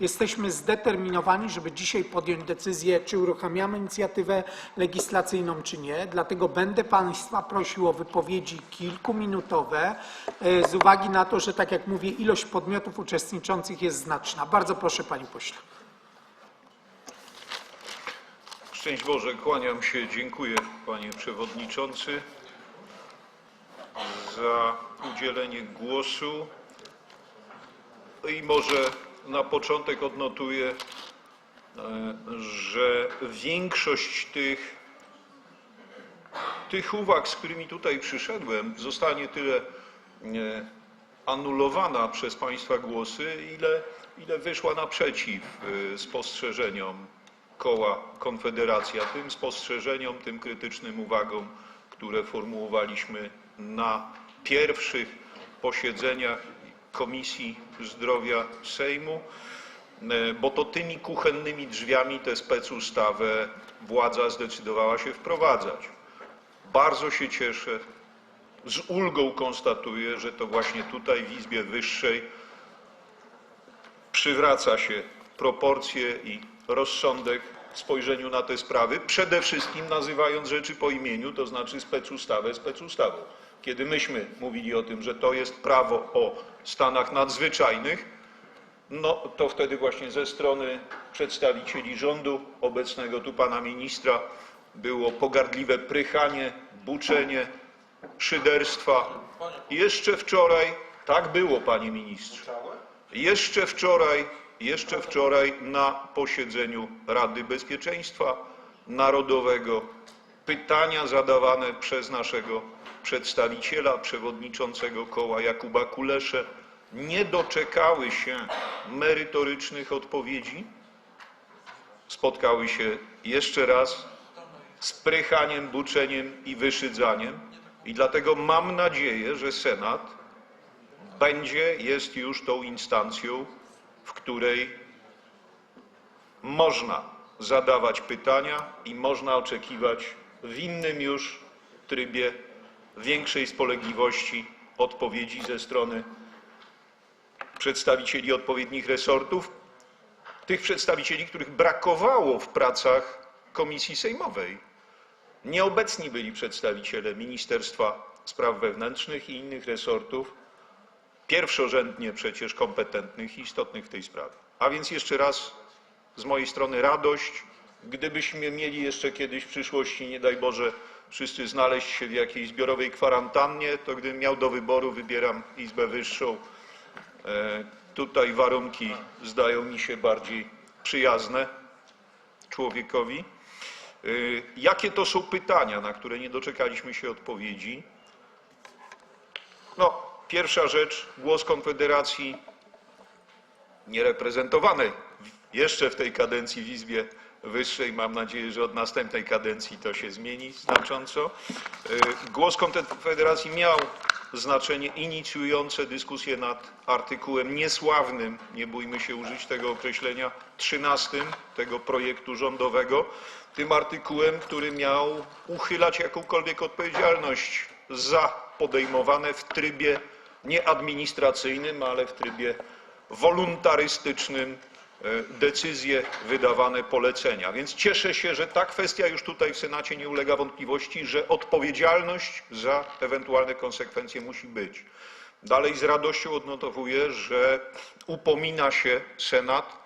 Jesteśmy zdeterminowani, żeby dzisiaj podjąć decyzję, czy uruchamiamy inicjatywę legislacyjną, czy nie. Dlatego będę Państwa prosił o wypowiedzi kilkuminutowe, e, z uwagi na to, że tak jak mówię, ilość podmiotów uczestniczących jest znaczna. Bardzo proszę, Panie Pośle. Szczęść Boże, kłaniam się, dziękuję Panie Przewodniczący za udzielenie głosu i może na początek odnotuję, e, że większość tych, tych uwag, z którymi tutaj przyszedłem, zostanie tyle e, anulowana przez Państwa głosy, ile, ile wyszła naprzeciw e, spostrzeżeniom koła Konfederacja, tym spostrzeżeniom, tym krytycznym uwagom, które formułowaliśmy na pierwszych posiedzeniach Komisji Zdrowia Sejmu, e, bo to tymi kuchennymi drzwiami tę specustawę władza zdecydowała się wprowadzać. Bardzo się cieszę, z ulgą konstatuję, że to właśnie tutaj w Izbie Wyższej przywraca się proporcje i rozsądek spojrzeniu na te sprawy, przede wszystkim nazywając rzeczy po imieniu, to znaczy specustawę specustawą. Kiedy myśmy mówili o tym, że to jest prawo o stanach nadzwyczajnych, no to wtedy właśnie ze strony przedstawicieli rządu, obecnego tu pana ministra, było pogardliwe prychanie, buczenie, szyderstwa. Jeszcze wczoraj, tak było panie ministrze, jeszcze wczoraj, jeszcze wczoraj na posiedzeniu Rady Bezpieczeństwa Narodowego pytania zadawane przez naszego przedstawiciela, przewodniczącego koła Jakuba Kuleszę nie doczekały się merytorycznych odpowiedzi. Spotkały się jeszcze raz z prychaniem, buczeniem i wyszydzaniem. I dlatego mam nadzieję, że Senat będzie, jest już tą instancją, w której można zadawać pytania i można oczekiwać w innym już trybie większej spolegliwości odpowiedzi ze strony przedstawicieli odpowiednich resortów, tych przedstawicieli, których brakowało w pracach komisji sejmowej. Nieobecni byli przedstawiciele Ministerstwa Spraw Wewnętrznych i innych resortów, pierwszorzędnie przecież kompetentnych i istotnych w tej sprawie. A więc jeszcze raz z mojej strony radość, gdybyśmy mieli jeszcze kiedyś w przyszłości, nie daj Boże, wszyscy znaleźć się w jakiejś zbiorowej kwarantannie, to gdybym miał do wyboru, wybieram Izbę Wyższą. E, Tutaj warunki zdają mi się bardziej przyjazne człowiekowi. E, Jakie to są pytania, na które nie doczekaliśmy się odpowiedzi? No, pierwsza rzecz, głos Konfederacji niereprezentowanej jeszcze w tej kadencji w Izbie Wyższej. Mam nadzieję, że od następnej kadencji to się zmieni znacząco. Y, Głos Konfederacji miał znaczenie inicjujące dyskusję nad artykułem niesławnym, nie bójmy się użyć tego określenia, 13 tego projektu rządowego, tym artykułem, który miał uchylać jakąkolwiek odpowiedzialność za podejmowane w trybie nie administracyjnym, ale w trybie wolontarystycznym e, decyzje, wydawane polecenia. Więc cieszę się, że ta kwestia już tutaj w Senacie nie ulega wątpliwości, że odpowiedzialność za ewentualne konsekwencje musi być. Dalej z radością odnotowuję, że upomina się Senat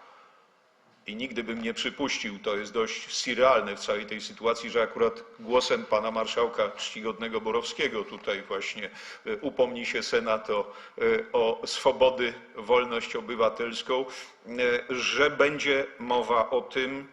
i nigdy bym nie przypuścił, to jest dość surrealne w całej tej sytuacji, że akurat głosem pana marszałka czcigodnego Borowskiego tutaj właśnie e, upomni się Senat o, e, o swobody, wolność obywatelską, e, że będzie mowa o tym,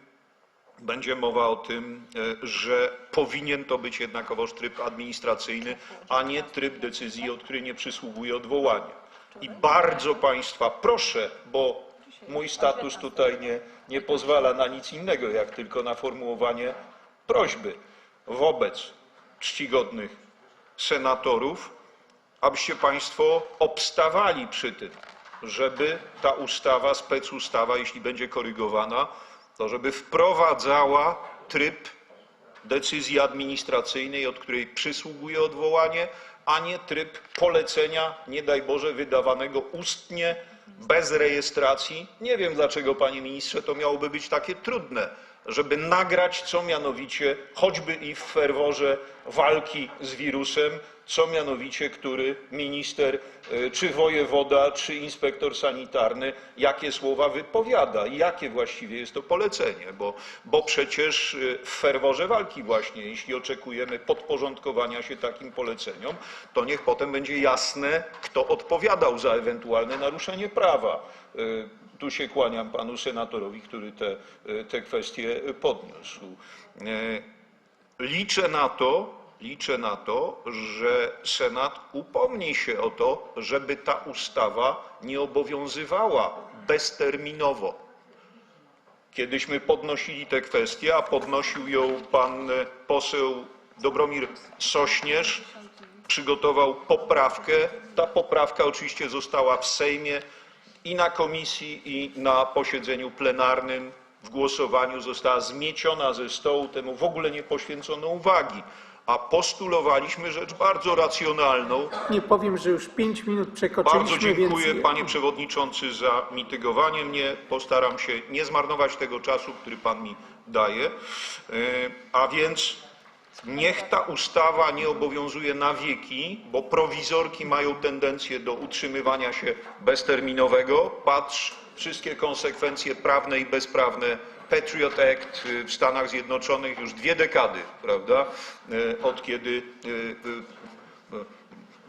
będzie mowa o tym, że powinien to być jednakowoż tryb administracyjny, a nie tryb decyzji, od której nie przysługuje odwołanie. I bardzo państwa proszę, bo mój status tutaj nie, nie pozwala na nic innego, jak tylko na formułowanie prośby wobec czcigodnych senatorów, abyście Państwo obstawali przy tym, żeby ta ustawa, specustawa, jeśli będzie korygowana, to żeby wprowadzała tryb decyzji administracyjnej, od której przysługuje odwołanie, a nie tryb polecenia, nie daj Boże, wydawanego ustnie bez rejestracji. Nie wiem dlaczego, panie ministrze, to miałoby być takie trudne, żeby nagrać, co mianowicie, choćby i w ferworze walki z wirusem, co mianowicie, który minister, y, czy wojewoda, czy inspektor sanitarny, jakie słowa wypowiada i jakie właściwie jest to polecenie, bo, bo przecież y, w ferworze walki właśnie, jeśli oczekujemy podporządkowania się takim poleceniom, to niech potem będzie jasne, kto odpowiadał za ewentualne naruszenie prawa. Tu się kłaniam panu senatorowi, który te, te kwestie podniósł. Y, Liczę na to, liczę na to, że Senat upomni się o to, żeby ta ustawa nie obowiązywała bezterminowo. Kiedyśmy podnosili tę kwestię, a podnosił ją pan e, poseł Dobromir Sośnierz, przygotował poprawkę. Ta poprawka oczywiście została w Sejmie i na komisji, i na posiedzeniu plenarnym w głosowaniu została zmieciona ze stołu, temu w ogóle nie poświęcono uwagi. A postulowaliśmy rzecz bardzo racjonalną, Nie powiem, że już pięć minut bardzo przekroczyliśmy, dziękuję więc panie przewodniczący za mitygowanie mnie. Postaram się nie zmarnować tego czasu, który pan mi daje. E, A więc niech ta ustawa nie obowiązuje na wieki, bo prowizorki mają tendencję do utrzymywania się bezterminowego. Patrz, wszystkie konsekwencje prawne i bezprawne Patriot Act y, w Stanach Zjednoczonych już dwie dekady, prawda, e, od kiedy y, y,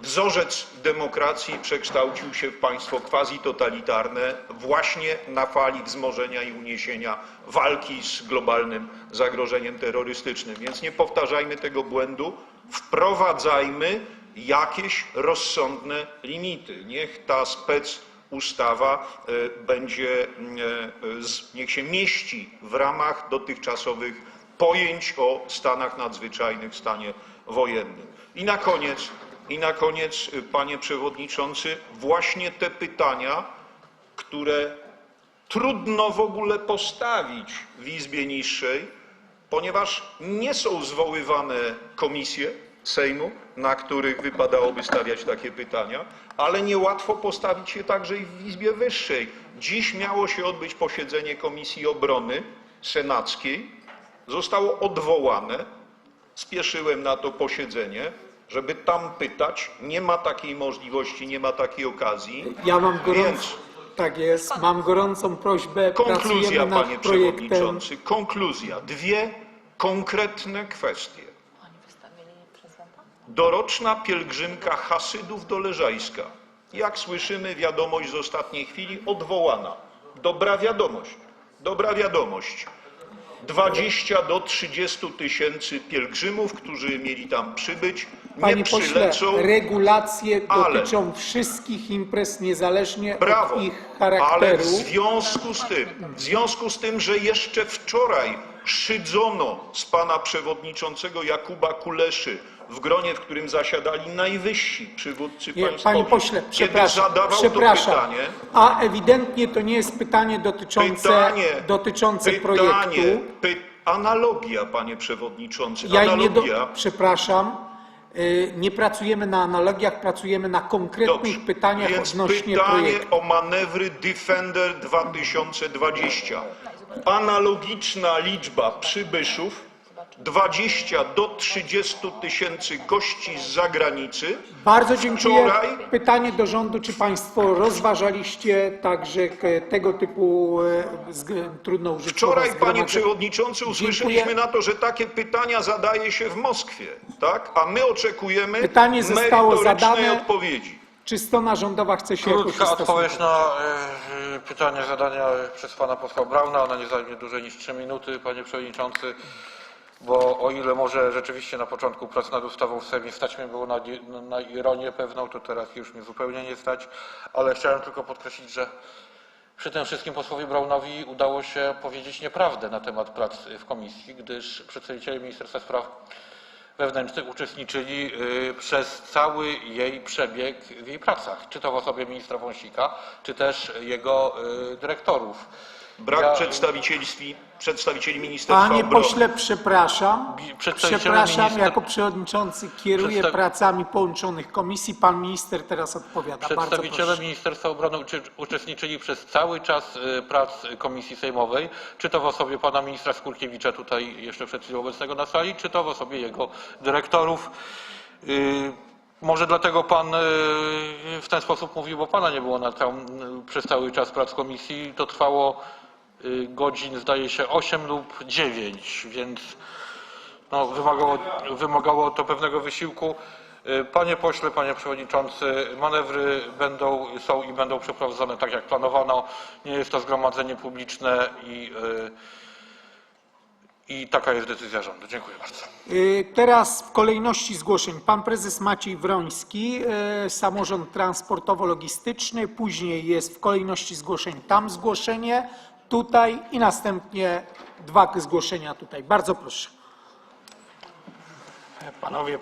Wzorzec demokracji przekształcił się w państwo quasi-totalitarne właśnie na fali wzmożenia i uniesienia walki z globalnym zagrożeniem terrorystycznym. Więc nie powtarzajmy tego błędu, wprowadzajmy jakieś rozsądne limity. Niech ta spec ustawa e, będzie, e, niech się mieści w ramach dotychczasowych pojęć o stanach nadzwyczajnych, stanie wojennym. I na koniec, i na koniec, y, panie przewodniczący, właśnie te pytania, które trudno w ogóle postawić w Izbie Niższej, ponieważ nie są zwoływane komisje Sejmu, na których wypadałoby stawiać takie pytania, ale niełatwo postawić je także i w Izbie Wyższej. Dziś miało się odbyć posiedzenie Komisji Obrony Senackiej, zostało odwołane. Spieszyłem na to posiedzenie, żeby tam pytać. Nie ma takiej możliwości, nie ma takiej okazji. ja mam gorącą, Więc tak jest, mam gorącą prośbę, konkluzja, pracujemy nad panie projektem. przewodniczący, konkluzja. Dwie konkretne kwestie. Oni wystawili prezydenta? Doroczna pielgrzymka Hasydów do Leżajska. Jak słyszymy, wiadomość z ostatniej chwili odwołana. Dobra wiadomość. Dobra wiadomość. 20 do 30 tysięcy pielgrzymów, którzy mieli tam przybyć, Panie pośle, przylecą. regulacje ale- dotyczą wszystkich imprez, niezależnie Brawo, od ich ale charakteru. w związku z tym, w związku z tym, że jeszcze wczoraj szydzono z pana przewodniczącego Jakuba Kuleszy w gronie, w którym zasiadali najwyżsi przywódcy Nie, państwowi, Panie pośle, kiedy przepraszam, zadawał przepraszam. to pytanie, A ewidentnie to nie jest pytanie dotyczące, pytanie, dotyczące pytanie, projektu. py, analogia, panie przewodniczący, Ja nie analogia. do, przepraszam, nie pracujemy na analogiach, pracujemy na konkretnych Dobrze, pytaniach więc odnośnie pytanie projektu. o manewry Defender 2020. Analogiczna liczba przybyszów, 20 do 30 tysięcy gości z zagranicy. Bardzo dziękuję. Wczoraj Pytanie do rządu, czy Państwo rozważaliście także tego typu e, trudno użyć słowa Wczoraj, panie przewodniczący, usłyszeliśmy Dziękuję. na to, że takie pytania zadaje się w Moskwie, tak? A my oczekujemy Pytanie zostało zadane. odpowiedzi. Czy strona rządowa chce się Krótka odpowiedź na e, pytanie zadane przez pana posła Brauna. Ona nie zajmie dłużej niż 3 minuty, panie przewodniczący, bo o ile może rzeczywiście na początku prac nad ustawą w Sejmie stać mnie było na, na, ironię pewną, to teraz już mnie zupełnie nie stać, ale chciałem tylko podkreślić, że przy tym wszystkim posłowi Braunowi udało się powiedzieć nieprawdę na temat prac w komisji, gdyż przedstawiciele Ministerstwa Spraw Wewnętrznych uczestniczyli y, przez cały jej przebieg w jej pracach, czy to w osobie ministra Wąsika, czy też jego y, dyrektorów. Brak Ja- przedstawicielstwi, przedstawicieli Ministerstwa Panie Obrony. pośle, przepraszam. Przepraszam, minister- jako przewodniczący kieruję Przedstaw- pracami połączonych komisji. Pan minister teraz odpowiada. Bardzo Przedstawiciele. Ministerstwa Obrony uczestniczyli przez cały czas y, prac Komisji Sejmowej, czy to w osobie pana ministra Skurkiewicza, tutaj jeszcze przed chwilą obecnego na sali, czy to w osobie jego dyrektorów. Y, Może dlatego pan y, w ten sposób mówił, bo pana nie było na całym, przez cały czas prac komisji. To trwało y, godzin, zdaje się, 8 lub 9, więc no, wymagało, wymagało to pewnego wysiłku. Y, Panie pośle, panie przewodniczący, manewry będą, są i będą przeprowadzone tak jak planowano. Nie jest to zgromadzenie publiczne i, y, i taka jest decyzja rządu. Dziękuję bardzo. Y, Teraz w kolejności zgłoszeń pan prezes Maciej Wroński, y, samorząd transportowo-logistyczny, później jest w kolejności zgłoszeń tam zgłoszenie, tutaj i następnie dwa zgłoszenia tutaj. Bardzo proszę. Panowie